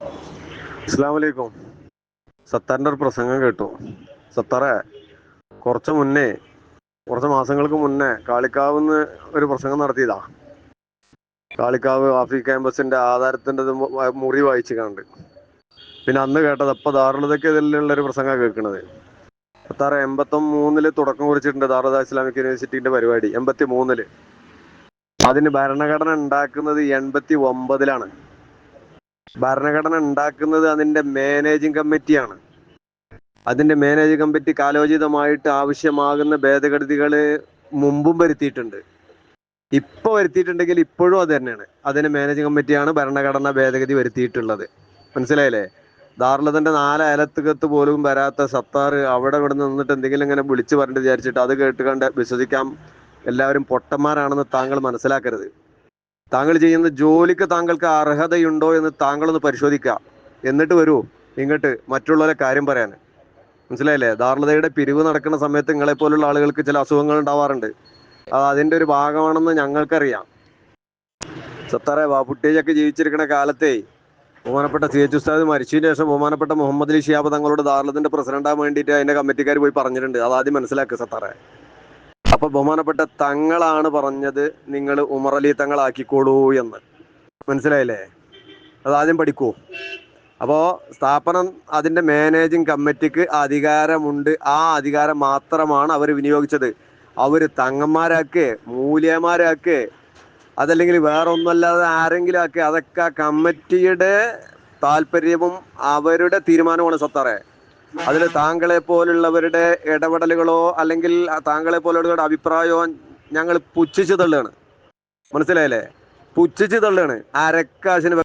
അസ്സാം വലൈക്കും സത്താറിന്റെ ഒരു പ്രസംഗം കേട്ടു. സത്താറെ കുറച്ച് മുന്നേ കുറച്ച് മാസങ്ങൾക്ക് മുന്നേ കാളിക്കാവ് ഒരു പ്രസംഗം നടത്തിയതാ. കാളിക്കാവ് ആഫി ക്യാമ്പസിന്റെ വ- മുറി വായിച്ച് കണ്ട്. പിന്നെ അന്ന് കേട്ടത് അപ്പൊ ദാറുള്ളതൊക്കെ ഇതിലുള്ള ഒരു പ്രസംഗം കേൾക്കുന്നത് സത്താറ എൺപത്തി മൂന്നിൽ തുടക്കം കുറിച്ചിട്ടുണ്ട് ദാറുദ ഇസ്ലാമിക് യൂണിവേഴ്സിറ്റിന്റെ പരിപാടി എൺപത്തി മൂന്നിൽ അതിന് ഭരണഘടന ഉണ്ടാക്കുന്നത് എൺപത്തി ഒമ്പതിലാണ് ഭരണഘടന ഉണ്ടാക്കുന്നത് അതിന്റെ മാനേജിംഗ് കമ്മിറ്റിയാണ് അതിന്റെ മാനേജിംഗ് കമ്മിറ്റി കാലോചിതമായിട്ട് ആവശ്യമാകുന്ന ഭേദഗതികൾ മുമ്പും വരുത്തിയിട്ടുണ്ട്. ഇപ്പൊ വരുത്തിയിട്ടുണ്ടെങ്കിൽ ഇപ്പോഴും അത് തന്നെയാണ്. അതിന് മാനേജിംഗ് കമ്മിറ്റിയാണ് ഭരണഘടന ഭേദഗതി വരുത്തിയിട്ടുള്ളത്. മനസ്സിലായില്ലേ? ദാറുള്ളതിന്റെ നാല് അയലത്തുകത്ത് പോലും വരാത്ത സത്താർ അവിടെ ഇവിടെ നിന്നിട്ട് എന്തെങ്കിലും ഇങ്ങനെ വിളിച്ചു പറഞ്ഞിട്ട് വിചാരിച്ചിട്ട് അത് കേട്ട് കണ്ട് വിശ്വസിക്കാം. എല്ലാവരും പൊട്ടന്മാരാണെന്ന് താങ്കൾ മനസ്സിലാക്കരുത്. താങ്കൾ ചെയ്യുന്ന ജോലിക്ക് താങ്കൾക്ക് അർഹതയുണ്ടോ എന്ന് താങ്കളൊന്ന് പരിശോധിക്കുക. എന്നിട്ട് വരൂ ഇങ്ങോട്ട് മറ്റുള്ളവരെ കാര്യം പറയാൻ. മനസ്സിലായില്ലേ? ധാർണതയുടെ പിരിവ് നടക്കുന്ന സമയത്ത് നിങ്ങളെ പോലുള്ള ആളുകൾക്ക് ചില അസുഖങ്ങൾ ഉണ്ടാവാറുണ്ട്. അത് അതിന്റെ ഒരു ഭാഗമാണെന്ന് ഞങ്ങൾക്കറിയാം. സത്താറെ ബാബുട്ടേജൊക്കെ ജീവിച്ചിരിക്കുന്ന കാലത്തെ ബഹുമാനപ്പെട്ട സി എച്ച് ഉസ്താദ് മരിച്ചതിന് ശേഷം ബഹുമാനപ്പെട്ട മുഹമ്മദ് അലി ഷിയാബ് തങ്ങളോട് ദാർലത്തിന്റെ പ്രസിഡന്റ് ആവാൻ വേണ്ടിയിട്ട് അതിന്റെ കമ്മിറ്റിക്കാർ പോയി പറഞ്ഞിട്ടുണ്ട്. അത് ആദ്യം മനസ്സിലാക്കുക സത്താറെ. അപ്പൊ ബഹുമാനപ്പെട്ട തങ്ങളാണ് പറഞ്ഞത് നിങ്ങൾ ഉമറലി തങ്ങളാക്കിക്കോളൂ എന്ന്. മനസ്സിലായില്ലേ? അത് ആദ്യം പഠിക്കൂ. അപ്പോ സ്ഥാപനം അതിന്റെ മാനേജിംഗ് കമ്മിറ്റിക്ക് അധികാരമുണ്ട്. ആ അധികാരം മാത്രമാണ് അവർ വിനിയോഗിച്ചത്. അവർ തങ്ങന്മാരാക്കെ മൂല്യമാരാക്കെ അതല്ലെങ്കിൽ വേറെ ഒന്നുമല്ലാതെ ആരെങ്കിലും ആക്കെ അതൊക്കെ കമ്മിറ്റിയുടെ താല്പര്യവും അവരുടെ തീരുമാനമാണ് സത്താറെ അതിൽ താങ്കളെ പോലുള്ളവരുടെ ഇടപെടലുകളോ അല്ലെങ്കിൽ താങ്കളെ പോലുള്ളവരുടെ അഭിപ്രായമോ ഞങ്ങൾ പുച്ഛിച്ചു തള്ളുകയാണ്. മനസ്സിലായില്ലേ? പുച്ഛിച്ചു തള്ളുകയാണ്. അരക്കാശിന്